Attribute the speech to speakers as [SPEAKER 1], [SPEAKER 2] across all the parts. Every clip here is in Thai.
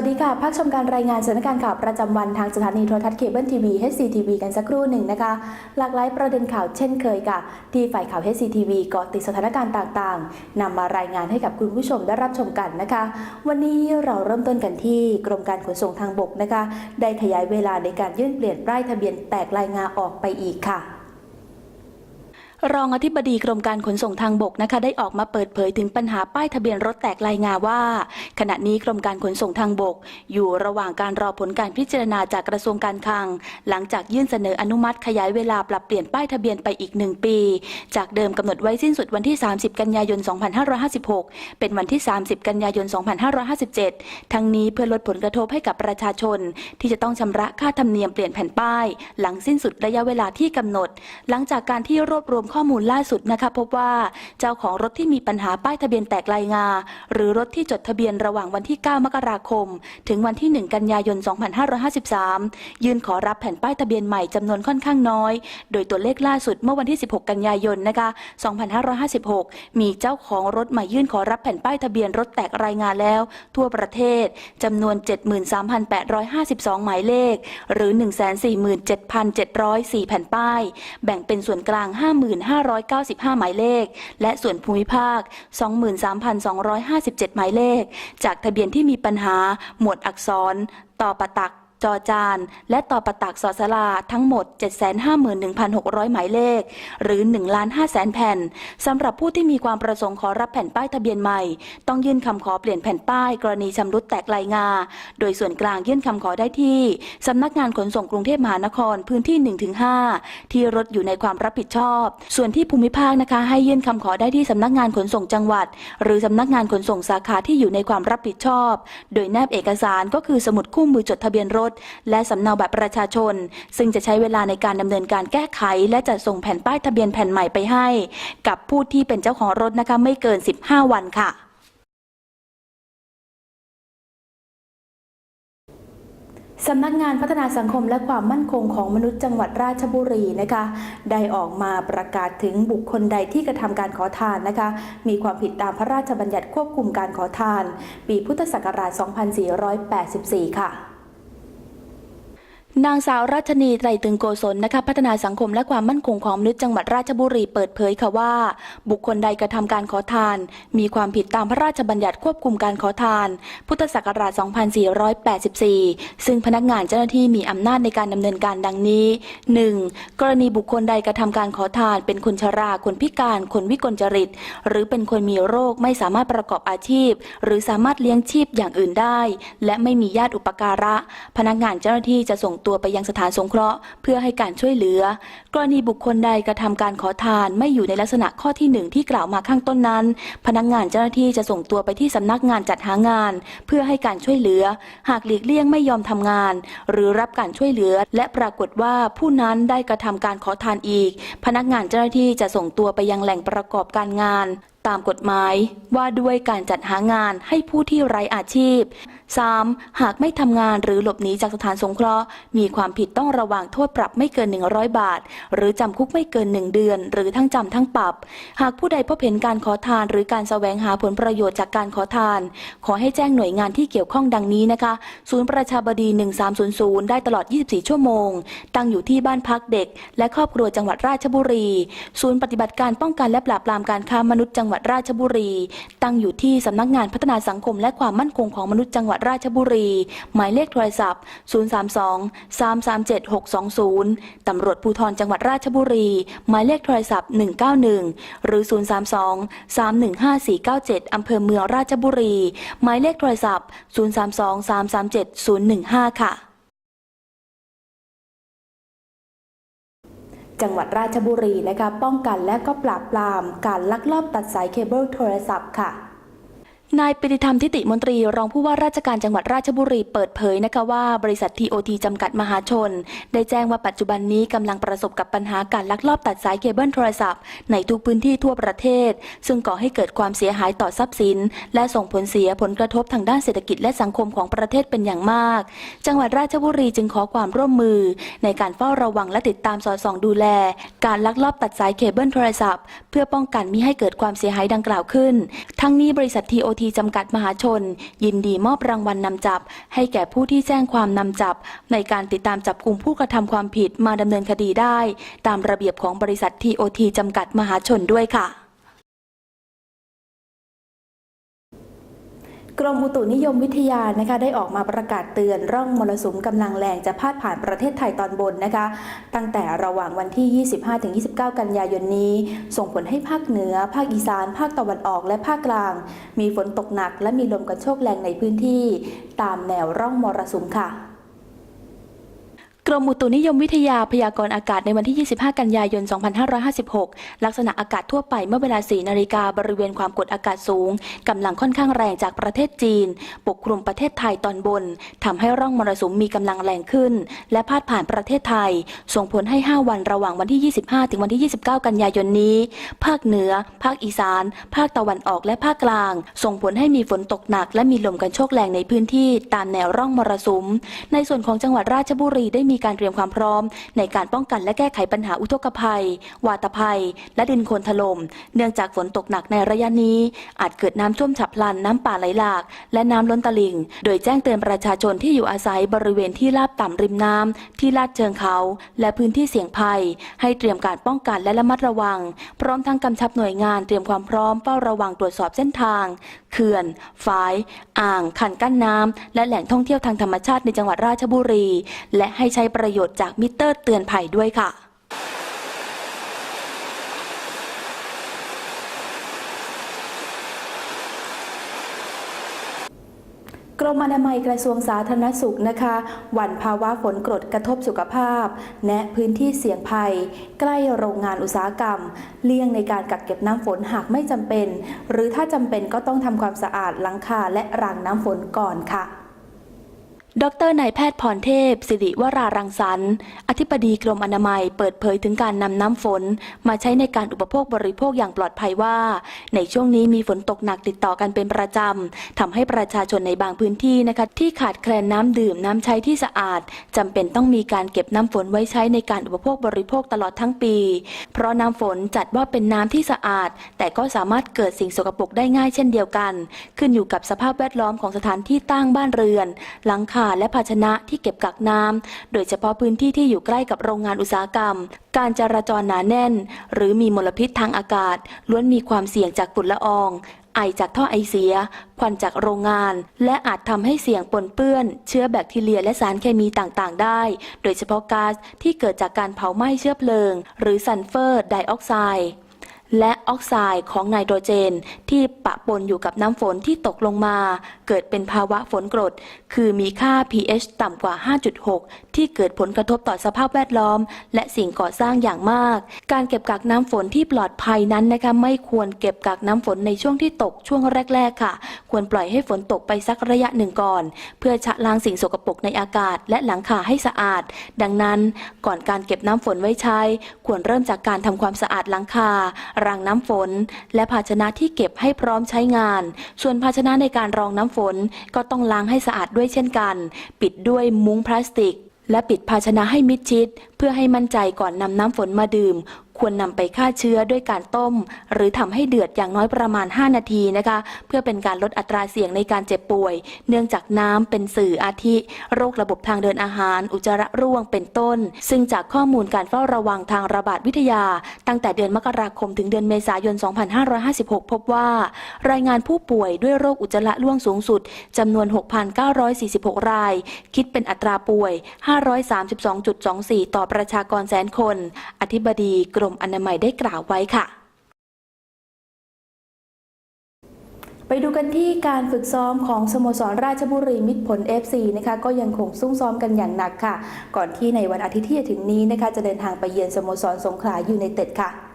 [SPEAKER 1] วัสดีค่ะพักชมการรายงานสถานการณ์ข่าวประจำวันทางสถานีโทรทัศน์เคเบิลทีวี HCTV กันสักครู่หนึ่งนะคะ หลากหลายประเด็นข่าวเช่นเคยค่ะ ที่ฝ่ายข่าว HCTV เกาะติดสถานการณ์ต่างๆนำมารายงานให้กับคุณผู้ชมได้รับชมกันนะคะ วันนี้เราเริ่มต้นกันที่กรมการขนส่งทางบกนะคะ ได้ขยายเวลาในการยื่นเปลี่ยนป้ายทะเบียนแตกลายงาออกไปอีกค่ะ รองอธิบดีกรมการขนส่งทางบกนะคะได้ออกมาเปิดเผยถึงปัญหาป้ายทะเบียนรถแตกลายงาว่า ขณะนี้กรมการขนส่งทางบก อยู่ระหว่างการรอผลการพิจารณาจากกระทรวงการคลัง หลังจากยื่นเสนออนุมัติขยายเวลาปรับเปลี่ยนป้ายทะเบียนไปอีกหนึ่งปี จากเดิมกำหนดไว้สิ้นสุดวันที่ 30 กันยายน 2556 เป็นวันที่ 30 กันยายน 2557 ทั้งนี้เพื่อลดผลกระทบให้กับประชาชน ที่จะต้องชำระค่าธรรมเนียมเปลี่ยนแผ่นป้าย หลังสิ้นสุดระยะเวลาที่กำหนด หลังจากการที่รวบรวมข้อมูลล่าสุดนะคะพบว่าเจ้าของรถที่มีปัญหาป้ายทะเบียนแตกลายงา หรือรถที่จดทะเบียนระหว่างวันที่ 9 มกราคม ถึงวันที่ 1 กันยายน 2553 ยื่นขอรับแผ่นป้ายทะเบียนใหม่จำนวนค่อนข้างน้อย โดยตัวเลขล่าสุดเมื่อวันที่ 16 กันยายนนะคะ2556 มีเจ้าของรถมายื่นขอรับแผ่นป้ายทะเบียนรถแตกรายงานแล้ว ทั่วประเทศจำนวน 73,852 หมายเลข หรือ 147,704 แผ่นป้าย แบ่งเป็นส่วนกลาง 50,000 5,595 หมายเลข และส่วนภูมิภาค 23,257 หมายเลข จากทะเบียนที่มีปัญหาหมวดอักษร ต่อประตัก จอจาน และต่อประตักสอสลาทั้งหมด 751,600 หมายเลข หรือ1ล้าน5แสนแผ่นสำหรับผู้ที่มีความประสงค์ขอรับแผ่นป้ายทะเบียนใหม่ ต้องยื่นคำขอเปลี่ยนแผ่นป้าย กรณีชำรุดแตกลายงา โดยส่วนกลางยื่นคำขอได้ที่สำนักงานขนส่งกรุงเทพมหานครพื้นที่ 1-5 ที่รถอยู่ในความรับผิดชอบ ส่วนที่ภูมิภาคนะคะ ให้ยื่นคำขอได้ที่สำนักงานขนส่งจังหวัด หรือสำนักงานขนส่งสาขาที่อยู่ในความรับผิดชอบ โดยแนบเอกสารก็คือสมุดคู่มือจดทะเบียนรถและสำเนาบัตรประชาชน ซึ่งจะใช้เวลาในการดำเนินการแก้ไข และจัดส่งแผ่นป้ายทะเบียนแผ่นใหม่ไปให้ กับผู้ที่เป็นเจ้าของรถนะคะไม่เกิน 15 วันค่ะสำนักงานพัฒนาสังคมและความมั่นคงของมนุษย์จังหวัดราชบุรีนะคะ ได้ออกมาประกาศถึงบุคคลใดที่กระทำการขอทานนะคะ มีความผิดตามพระราชบัญญัติควบคุมการขอทาน ปีพุทธศักราช 2484 ค่ะ นางสาวรัชนีไตรตึงโกศลนะคะพัฒนาสังคมและความมั่นคงของมนุษย์จังหวัดราชบุรีเปิดเผยค่ะว่า บุคคลใดกระทำการขอทาน มีความผิดตามพระราชบัญญัติควบคุมการขอทาน พุทธศักราช 2484 ซึ่งพนักงานเจ้าหน้าที่มีอำนาจในการดำเนินการดังนี้ 1. กรณีบุคคลใดกระทำการขอทาน เป็นคนชรา คนพิการ คนวิกลจริต หรือเป็นคนมีโรคไม่สามารถประกอบอาชีพ หรือสามารถเลี้ยงชีพอย่างอื่นได้ และไม่มีญาติอุปการะ พนักงานเจ้าหน้าที่จะส่งตัวไปยังสถานสงเคราะห์เพื่อให้การช่วยเหลือ กรณีบุคคลใดกระทำการขอทานไม่อยู่ในลักษณะข้อที่หนึ่งที่กล่าวมาข้างต้นนั้น พนักงานเจ้าหน้าที่จะส่งตัวไปที่สำนักงานจัดหางาน เพื่อให้การช่วยเหลือ หากหลีกเลี่ยงไม่ยอมทำงาน หรือรับการช่วยเหลือ และปรากฏว่าผู้นั้นได้กระทำการขอทานอีก พนักงานเจ้าหน้าที่จะส่งตัวไปยังแหล่งประกอบการงาน ตามกฎหมายว่าด้วยการจัดหางานให้ผู้ที่ไร้อาชีพ 3. หากไม่ทำงานหรือหลบหนีจากสถานสงเคราะห์ มีความผิดต้องระวังโทษปรับไม่เกิน 100 บาท หรือจำคุกไม่เกิน 1 เดือน หรือทั้งจำทั้งปรับ หากผู้ใดพบเห็นการขอทาน หรือการแสวงหาผลประโยชน์จากการขอทาน ขอให้แจ้งหน่วยงานที่เกี่ยวข้องดังนี้นะคะ ศูนย์ประชาบดี 1300 ได้ตลอด 24 ชั่วโมง ตั้งอยู่ที่บ้านพักเด็ก และครอบครัวจังหวัดราชบุรี ศูนย์ปฏิบัติการป้องกันและปราบปรามการค้ามนุษย์จังหวัดราชบุรี ตั้งอยู่ที่สำนักงานพัฒนาสังคม และความมั่นคงของมนุษย์จังหวัดราชบุรี หมายเลขโทรศัพท์ 032 337 620 ตำรวจภูธรจังหวัดราชบุรี หมายเลขโทรศัพท์ 191 หรือ 032 315 497 อำเภอเมืองราชบุรี หมายเลขโทรศัพท์ 032 337 015 ค่ะจังหวัดราชบุรีนะคะป้องกันและก็ปราบปรามการลักลอบตัดสายเคเบิลโทรศัพท์ค่ะ นายปฏิธรรมทิติมนตรีรองผู้ว่าราชการจังหวัดราชบุรีเปิดเผยนะคะว่าบริษัททีโอทีจำกัดมหาชน ได้แจ้งว่าปัจจุบันนี้กำลังประสบกับปัญหาการลักลอบตัดสายเคเบิลโทรศัพท์ในทุกพื้นที่ทั่วประเทศ ซึ่งก่อให้เกิดความเสียหายต่อทรัพย์สิน และส่งผลเสียผลกระทบทางด้านเศรษฐกิจและสังคมของประเทศเป็นอย่างมาก จังหวัดราชบุรีจึงขอความร่วมมือ ในการเฝ้าระวังและติดตามสอดส่องดูแล การลักลอบตัดสายเคเบิลโทรศัพท์ เพื่อป้องกันมิให้เกิดความเสียหายดังกล่าวขึ้น ทั้งนี้บริษัททีโอทีจำกัดมหาชน ยินดีมอบรางวัลนำจับ ให้แก่ผู้ที่แจ้งความนำจับ ในการติดตามจับกลุ่มผู้กระทำความผิดมาดำเนินคดีได้ ตามระเบียบของบริษัททีโอทีจำกัดมหาชนด้วยค่ะ กรมอุตุนิยมวิทยานะคะได้ออกมาประกาศเตือนร่องมรสุมกำลังแรงจะพาดผ่านประเทศไทยตอนบนนะคะ ตั้งแต่ระหว่างวันที่ 25-29 กันยายนนี้ ส่งผลให้ภาคเหนือ ภาคอีสาน ภาคตะวันออกและภาคกลาง มีฝนตกหนักและมีลมกระโชกแรงในพื้นที่ ตามแนวร่องมรสุมค่ะ กรมอุตุนิยมวิทยาพยากรณ์อากาศในวันที่ 25 กันยายน 2556 ลักษณะอากาศทั่วไปเมื่อเวลา 4 นาฬิกาบริเวณความกดอากาศสูง กำลังค่อนข้างแรงจากประเทศจีน ปกคลุมประเทศไทยตอนบน ทำให้ร่องมรสุมมีกำลังแรงขึ้น และพาดผ่านประเทศไทย ส่งผลให้ 5 วันระหว่างวันที่ 25 ถึงวันที่ 29 กันยายนนี้ ภาคเหนือ ภาคอีสาน ภาคตะวันออกและภาคกลาง ส่งผลให้มีฝนตกหนัก และมีลมกันโชกแรงในพื้นที่ตามแนวร่องมรสุม ในส่วนของจังหวัดราชบุรีได้มีการเตรียมความพร้อม ในการป้องกันและแก้ไขปัญหาอุทกภัย วาตภัย และดินโคลนถล่มเนื่องจากฝนตกหนักในระยะนี้ อาจเกิดน้ำท่วมฉับพลันน้ำป่าไหลหลาก และน้ำล้นตลิ่ง โดยแจ้งเตือนประชาชนที่อยู่อาศัยบริเวณที่ลาดต่ำริมน้ำที่ลาดเชิงเขา และพื้นที่เสี่ยงภัย ให้เตรียมการป้องกันและระมัดระวัง พร้อมทั้งกำชับหน่วยงานเตรียมความพร้อมเฝ้าระวังตรวจสอบเส้นทาง เขื่อน ฝาย อ่าง คันกั้นน้ำและแหล่งท่องเที่ยวทางธรรมชาติในจังหวัดราชบุรี และให้ช้ประโยชน์จากมิเตอร์เตือนภัยด้วยค่ะกรมอนามัยกระทรวงสาธารณสุขนะคะหวั่นภาวะฝนกรดกระทบสุขภาพ แนะพื้นที่เสี่ยงภัย ใกล้โรงงานอุตสาหกรรม เลี่ยงในการกักเก็บน้ำฝนหากไม่จำเป็น หรือถ้าจำเป็นก็ต้องทำความสะอาดหลังคาและรางน้ำฝนก่อนค่ะ ดรนายแพทย์พรเทพ สิริวรารังสรรค์ อธิบดีกรมอนามัยเปิดเผยถึงการนำน้ำฝน มาใช้ในการอุปโภคบริโภคอย่างปลอดภัยว่า ในช่วงนี้มีฝนตกหนักติดต่อกันเป็นประจำทำให้ประชาชนในบางพื้นที่นะคะที่ขาดแคลนน้ำดื่มน้ำใช้ที่สะอาดจำเป็นต้องมีการเก็บน้ำฝนไว้ใช้ในการอุปโภคบริโภคตลอดทั้งปี เพราะน้ำฝนจัดว่าเป็นน้ำที่สะอาด แต่ก็สามารถเกิดสิ่งสกปรกได้ง่ายเช่นเดียวกัน ขึ้นอยู่กับสภาพแวดล้อมของสถานที่ตั้งบ้านเรือนหลังคาและภาชนะที่เก็บกักน้ำ โดยเฉพาะพื้นที่ที่อยู่ใกล้กับโรงงานอุตสาหกรรม การจราจรหนาแน่น หรือมีมลพิษทางอากาศ ล้วนมีความเสี่ยงจากฝุ่นละออง ไอจากท่อไอเสีย ควันจากโรงงาน และอาจทำให้เสี่ยงปนเปื้อน เชื้อแบคทีเรียและสารเคมีต่างๆ ได้ โดยเฉพาะก๊าซที่เกิดจากการเผาไหม้เชื้อเพลิง หรือซัลเฟอร์ไดออกไซด์ และออกไซด์ของไนโตรเจน ที่ปะปนอยู่กับน้ำฝนที่ตกลงมา เกิดเป็นภาวะฝนกรด คือมีค่า pH ต่ำกว่า 5.6 ที่เกิดผลกระทบต่อสภาพแวดล้อม และสิ่งก่อสร้างอย่างมาก การเก็บกักน้ำฝนที่ปลอดภัยนั้นนะคะไม่ควรเก็บกักน้ำฝนในช่วงที่ตกช่วงแรก ๆ ค่ะ ควรปล่อยให้ฝนตกไปสักระยะหนึ่งก่อน เพื่อชะล้างสิ่งสกปรกในอากาศ และหลังคาให้สะอาด ดังนั้น ก่อนการเก็บน้ำฝนไว้ใช้ ควรเริ่มจากการทำความสะอาดหลังคารางน้ำฝน และภาชนะที่เก็บให้พร้อมใช้งาน ส่วนภาชนะในการรองน้ำฝนก็ต้องล้างให้สะอาดด้วยเช่นกัน ปิดด้วยมุ้งพลาสติกและปิดภาชนะให้มิดชิด เพื่อให้มั่นใจก่อนนำน้ำฝนมาดื่ม ควรนำไปฆ่าเชื้อด้วยการต้ม หรือทำให้เดือดอย่างน้อยประมาณ 5 นาทีนะคะ เพื่อเป็นการลดอัตราเสี่ยงในการเจ็บป่วย เนื่องจากน้ำเป็นสื่ออาทิ โรคระบบทางเดินอาหาร อุจจาระร่วงเป็นต้น ซึ่งจากข้อมูลการเฝ้าระวังทางระบาดวิทยา ตั้งแต่เดือนมกราคมถึงเดือนเมษายน 2556 พบว่า รายงานผู้ป่วยด้วยโรคอุจจาระร่วงสูงสุดจำนวน 6,946 ราย คิดเป็นอัตราป่วย 532.24 ต่อประชากรแสนคน อธิบดีกรมอนามัยได้กล่าวไว้ค่ะไปดูกันที่การฝึกซ้อมของสโมสรราชบุรีมิตรผล FC นะคะก็ยังคงซุ่มซ้อมกันอย่างหนักค่ะ ก่อนที่ในวันอาทิตย์ที่จะถึงนี้นะคะจะเดินทางไปเยือนสโมสรสงขลายูไนเต็ดค่ะ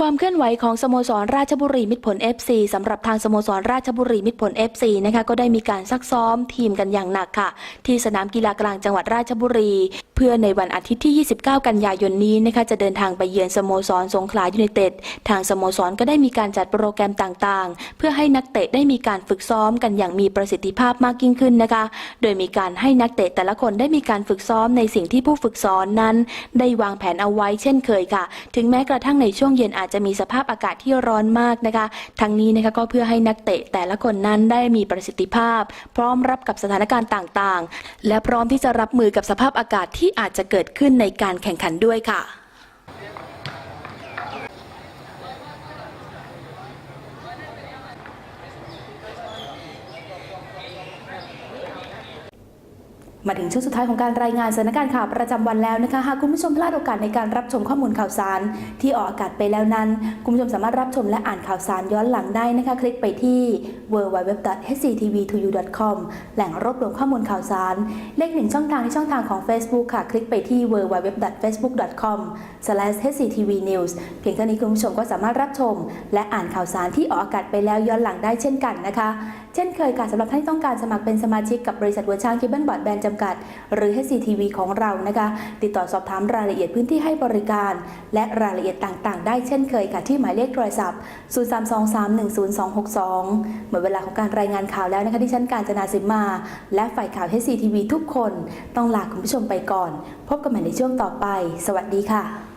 [SPEAKER 1] ความเคลื่อนไหวของสโมสรราชบุรีมิตรผล FC สำหรับทางสโมสรราชบุรีมิตรผล FC นะคะก็ได้มีการซักซ้อมทีมกันอย่างหนักค่ะ ที่สนามกีฬากลางจังหวัดราชบุรี เพื่อในวันอาทิตย์ที่ 29 กันยายนนี้นะคะจะเดินทางไปเยือนสโมสรสงขลายูไนเต็ดทางสโมสรก็ได้มีการจัดโปรแกรมต่างๆ เพื่อให้นักเตะได้มีการฝึกซ้อมกันอย่างมีประสิทธิภาพมากยิ่งขึ้นนะคะ โดยมีการให้นักเตะแต่ละคนได้มีการฝึกซ้อมในสิ่งที่ผู้ฝึกสอนนั้น ได้วางแผนเอาไว้เช่นเคยค่ะ ถึงแม้กระทั่งในช่วงเย็นอาจจะมีสภาพอากาศที่ร้อนมากนะคะ ทั้งนี้นะคะก็เพื่อให้นักเตะแต่ละคนนั้นได้มีประสิทธิภาพ พร้อมรับกับสถานการณ์ต่างๆ และพร้อมที่จะรับมือกับสภาพอากาศที่อาจจะเกิดขึ้นในการแข่งขันด้วยค่ะ มาถึงช่วงสุดท้ายของการรายงานสถานการณ์ข่าวประจำวันแล้วนะคะ หากคุณผู้ชมพลาดโอกาสในการรับชมข้อมูลข่าวสาร ที่ออกอากาศไปแล้วนั้น คุณผู้ชมสามารถรับชมและอ่านข่าวสารย้อนหลังได้นะคะ คลิกไปที่ www.hctv2u.com แหล่งรวบรวมข้อมูลข่าวสาร เลขหนึ่งช่องทางที่ช่องทางของ Facebook ค่ะ คลิกไปที่ www.facebook.com/hctvnews เพียงเท่านี้คุณผู้ชมก็สามารถรับชม และอ่านข่าวสารที่ออกอากาศไปแล้วย้อนหลังได้เช่นกันนะคะ เช่นเคยค่ะสำหรับท่านที่ต้องการสมัครเป็นสมาชิกกับบริษัทหัวช้างเคเบิลบอร์ดแบนด์จำกัด หรือ HCTV ของเรานะคะ ติดต่อสอบถามรายละเอียดพื้นที่ให้บริการ และรายละเอียดต่างๆ ได้เช่นเคยค่ะที่หมายเลขโทรศัพท์ 032310262หมดเวลาของการรายงานข่าวแล้วนะคะที่ชั้นการจนาสิมมา และฝ่ายข่าว HCTV ทุกคน ต้องลาคุณผู้ชมไปก่อน พบกันใหม่ในช่วงต่อไป สวัสดีค่ะ